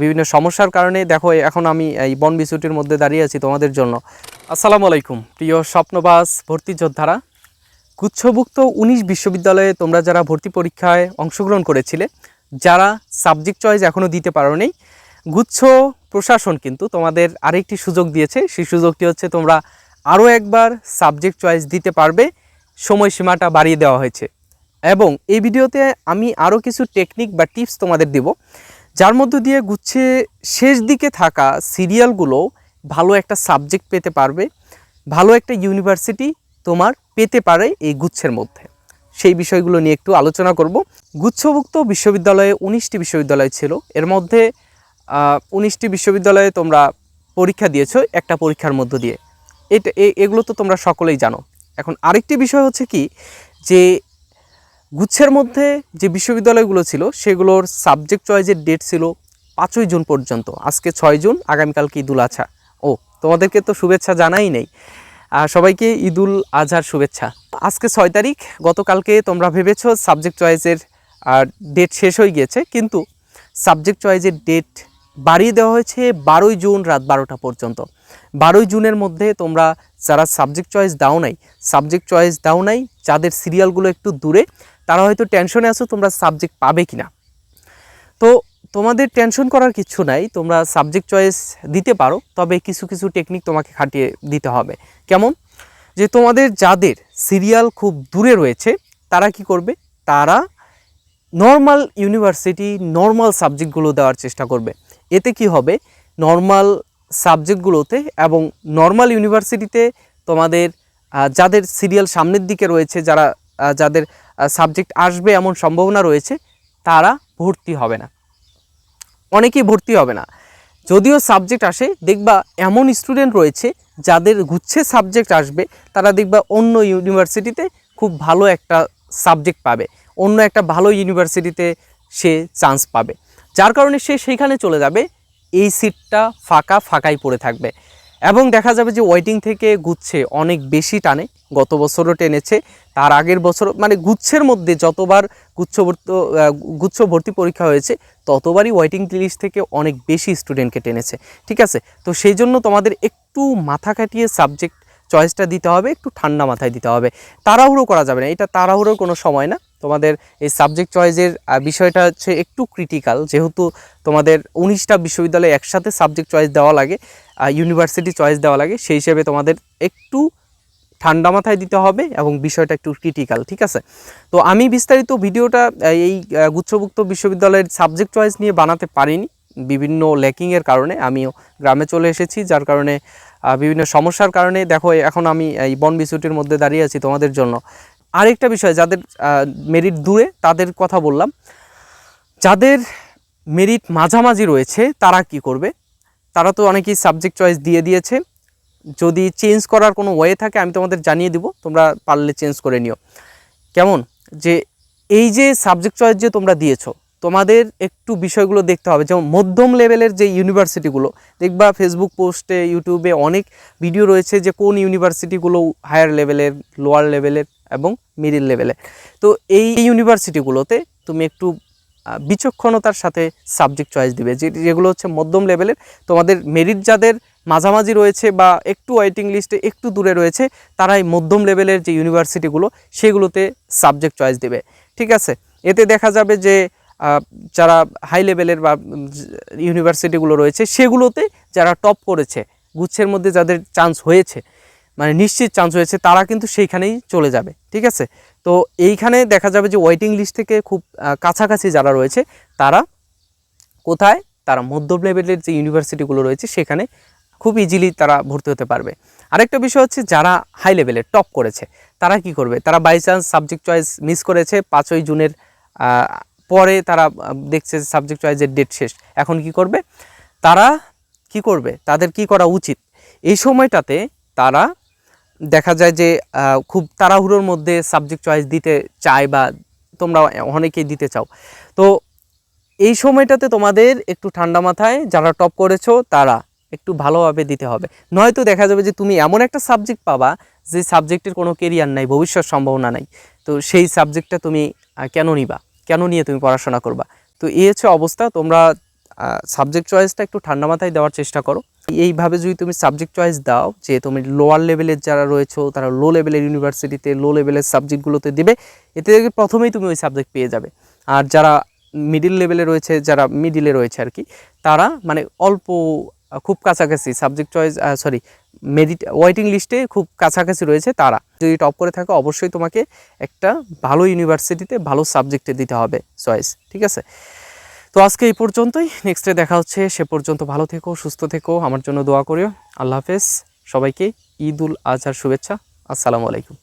বিভিন্ন সমস্যার কারণে দেখো এখন আমি এই বন বিচুটির মধ্যে দাঁড়িয়ে আছি তোমাদের জন্য। আসসালামু আলাইকুম। প্রিয় স্বপ্নবাস ভর্তি যোদ্ধারা, গুচ্ছভুক্ত উনিশ বিশ্ববিদ্যালয়ে তোমরা যারা ভর্তি পরীক্ষায় অংশগ্রহণ করেছিলে, যারা সাবজেক্ট চয়েস এখনও দিতে পারো নেই গুচ্ছ প্রশাসন কিন্তু তোমাদের আরেকটি সুযোগ দিয়েছে। সেই সুযোগটি হচ্ছে তোমরা আরও একবার সাবজেক্ট চয়েস দিতে পারবে, সময়সীমাটা বাড়িয়ে দেওয়া হয়েছে। এবং এই ভিডিওতে আমি আরও কিছু টেকনিক বা টিপস তোমাদের দেব। যার মধ্য দিয়ে গুচ্ছে শেষ দিকে থাকা সিরিয়ালগুলো ভালো একটা সাবজেক্ট পেতে পারবে, ভালো একটা ইউনিভার্সিটি তোমার পেতে পারে এই গুচ্ছের মধ্যে। সেই বিষয়গুলো নিয়ে একটু আলোচনা করব। গুচ্ছভুক্ত বিশ্ববিদ্যালয়ে উনিশটি বিশ্ববিদ্যালয় ছিল। এর মধ্যে উনিশটি বিশ্ববিদ্যালয়ে তোমরা পরীক্ষা দিয়েছ, একটা পরীক্ষার মধ্য দিয়ে। এটা এগুলো তো তোমরা সকলেই জানো। এখন আরেকটি বিষয় হচ্ছে কি, যে গুচ্ছের মধ্যে যে বিশ্ববিদ্যালয়গুলো ছিল, সেগুলোর সাবজেক্ট চয়েসের ডেট ছিল পাঁচই জুন পর্যন্ত। আজকে ছয় জুন, আগামীকালকে ঈদুল আছা ও, তোমাদেরকে তো শুভেচ্ছা জানাই নেই। সবাইকে ঈদুল আজহার শুভেচ্ছা। আজকে ছয় তারিখ, গতকালকে তোমরা ভেবেছো সাবজেক্ট চয়েসের আর ডেট শেষ হয়ে গিয়েছে, কিন্তু সাবজেক্ট চয়েসের ডেট বাড়িয়ে দেওয়া হয়েছে বারোই জুন রাত বারোটা পর্যন্ত। বারোই জুনের মধ্যে তোমরা যারা সাবজেক্ট চয়েস দাও নাই সাবজেক্ট চয়েস দাও নাই, যাদের সিরিয়ালগুলো একটু দূরে তারা হয়তো টেনশনে আছো, তোমরা সাবজেক্ট পাবে কি না তো তোমাদের টেনশন করার কিছু নাই, তোমরা সাবজেক্ট চয়েস দিতে পারো, তবে কিছু কিছু টেকনিক তোমাকে খাটিয়ে দিতে হবে। কেমন? যে তোমাদের যাদের সিরিয়াল খুব দূরে রয়েছে, তারা কি করবে? তারা নর্মাল ইউনিভার্সিটি নর্মাল সাবজেক্টগুলো দেওয়ার চেষ্টা করবে। এতে কি হবে? নর্মাল সাবজেক্টগুলোতে এবং নর্মাল ইউনিভার্সিটিতে তোমাদের যাদের সিরিয়াল সামনের দিকে রয়েছে, যারা যাদের সাবজেক্ট আসবে এমন সম্ভাবনা রয়েছে, তারা ভর্তি হবে না। অনেকেই ভর্তি হবে না। যদিও সাবজেক্ট আসে, দেখবা এমন স্টুডেন্ট রয়েছে, যাদের গুচ্ছে সাবজেক্ট আসবে, তারা দেখবা অন্য ইউনিভার্সিটিতে খুব ভালো একটা সাবজেক্ট পাবে, অন্য একটা ভালো ইউনিভার্সিটিতে সে চান্স পাবে। যার কারণে সে সেইখানে চলে যাবে, এই সিটটা ফাঁকা, ফাঁকাই পড়ে থাকবে। এবং দেখা যাবে যে ওয়েটিং থেকে গুচ্ছে অনেক বেশি টানে, গত বছরও টেনেছে, তার আগের বছর মানে গুচ্ছের মধ্যে যতবার গুচ্ছ ভর্তি গুচ্ছ ভর্তি পরীক্ষা হয়েছে, ততবারই ওয়েটিং লিস্ট থেকে অনেক বেশি স্টুডেন্টকে টেনেছে, ঠিক আছে? তো সেই জন্য তোমাদের একটু মাথা কাটিয়ে সাবজেক্ট চয়েসটা দিতে হবে, একটু ঠান্ডা মাথায় দিতে হবে। তাড়াহুড়ো করা যাবে না, এটা তাড়াহুড়োর কোনো সময় না। তোমাদের এই সাবজেক্ট চয়েসের বিষয়টা হচ্ছে একটু ক্রিটিক্যাল যেহেতু তোমাদের উনিশটা বিশ্ববিদ্যালয়ে একসাথে সাবজেক্ট চয়েস দেওয়া লাগে ইউনিভার্সিটি চয়েস দেওয়া লাগে, সেই হিসেবে তোমাদের একটু ঠান্ডা মাথায় দিতে হবে এবং বিষয়টা একটু ক্রিটিক্যাল ঠিক আছে? তো আমি বিস্তারিত ভিডিওটা এই গুচ্ছভুক্ত বিশ্ববিদ্যালয়ের সাবজেক্ট চয়েস নিয়ে বানাতে পারিনি, বিভিন্ন ল্যাকিংয়ের কারণে। আমিও গ্রামে চলে এসেছি, যার কারণে বিভিন্ন সমস্যার কারণে। দেখো, এখন আমি এই বন বিচুটির মধ্যে দাঁড়িয়ে আছি তোমাদের জন্য। আরেকটা বিষয়, যাদের মেরিট দূরে তাদের কথা বললাম। যাদের মেরিট মাঝামাঝি রয়েছে, তারা কি করবে? তারা তো অনেকেই সাবজেক্ট চয়েস দিয়ে দিয়েছে। যদি চেঞ্জ করার কোনো ওয়ে থাকে, আমি তোমাদের জানিয়ে দিব, তোমরা পারলে চেঞ্জ করে নিও। কেমন? যে এই যে সাবজেক্ট চয়েস যে তোমরা দিয়েছ, তোমাদের একটু বিষয়গুলো দেখতে হবে। যেমন মধ্যম লেভেলের যে ইউনিভার্সিটিগুলো দেখবা ফেসবুক পোস্টে ইউটিউবে অনেক ভিডিও রয়েছে যে কোন ইউনিভার্সিটিগুলো হায়ার লেভেলের লোয়ার লেভেলের এবং মিডিল লেভেলের তো এই ইউনিভার্সিটিগুলোতে তুমি একটু বিচক্ষণতার সাথে সাবজেক্ট চয়েস দিবে, যে, যেগুলো হচ্ছে মধ্যম লেভেলের তোমাদের মেরিট যাদের মাঝামাঝি রয়েছে বা একটু ওয়েটিং লিস্টে একটু দূরে রয়েছে, তারাই মধ্যম লেভেলের যে ইউনিভার্সিটিগুলো সেগুলোতে সাবজেক্ট চয়েস দেবে। ঠিক আছে? এতে দেখা যাবে যে যারা হাই লেভেলের বা ইউনিভার্সিটিগুলো রয়েছে, সেগুলোতে যারা টপ করেছে, গুচ্ছের মধ্যে যাদের চান্স হয়েছে মানে নিশ্চিত চান্স হয়েছে, তারা কিন্তু সেইখানেই চলে যাবে, ঠিক আছে? তো এইখানে দেখা যাবে যে ওয়েটিং লিস্ট থেকে খুব কাছাকাছি যারা রয়েছে, তারা কোথায়? তারা মধ্য লেভেলের যে ইউনিভার্সিটিগুলো রয়েছে, সেখানে খুব ইজিলি তারা ভর্তি হতে পারবে। আরেকটা বিষয় হচ্ছে যারা হাই লেভেলে টপ করেছে, তারা কি করবে? তারা by chance subject choice miss করেছে, পাঁচই জুনের পরে তারা দেখছে সাবজেক্ট চয়েসের ডেট শেষ। এখন কি করবে? তারা কি করবে? তাদের কি করা উচিত? এই সময়টাতে তারা দেখা যায় যে খুব তাড়াহুড়োর মধ্যে সাবজেক্ট চয়েস দিতে চায় বা তোমরা অনেকেই দিতে চাও। তো এই সময়টাতে তোমাদের একটু ঠান্ডা মাথায় যারা টপ করেছ, তারা একটু ভালোভাবে দিতে হবে। নয়তো দেখা যাবে যে, তুমি এমন একটা সাবজেক্ট পাবা যে সাবজেক্টের কোনো কেরিয়ার নাই, ভবিষ্যৎ সম্ভাবনা নাই। তো সেই সাবজেক্টটা তুমি কেন নিবা? কেন নিয়ে তুমি পড়াশোনা করবা? তো এই হচ্ছে অবস্থা। তোমরা সাবজেক্ট চয়েসটা একটু ঠান্ডা মাথায় দেওয়ার চেষ্টা করো। এইভাবে যদি তুমি সাবজেক্ট চয়েস দাও যে তুমি লোয়ার লেভেলের যারা রয়েছো, তারা লো লেভেলের ইউনিভার্সিটিতে লো লেভেলের সাবজেক্টগুলোতে দেবে, এতে প্রথমেই তুমি ওই সাবজেক্ট পেয়ে যাবে। আর যারা মিডিল লেভেলে রয়েছে, যারা মিডিলে রয়েছে আর কি তারা মানে অল্প, খুব কাছাকাছি subject choice sorry merit waiting লিস্টে খুব কাছাকাছি রয়েছে তারা। যদি টপ করে থাকে, অবশ্যই তোমাকে একটা ভালো ইউনিভার্সিটিতে ভালো সাবজেক্টে দিতে হবে চয়েস ঠিক আছে? তো আজকে এই পর্যন্তই। নেক্সটে দেখা হচ্ছে। সে পর্যন্ত ভালো থেকো, সুস্থ থেকো। আমার জন্য দোয়া করিও। আল্লাহ হাফেজ। সবাইকে ঈদ উল আজহার শুভেচ্ছা। আসসালামু আলাইকুম।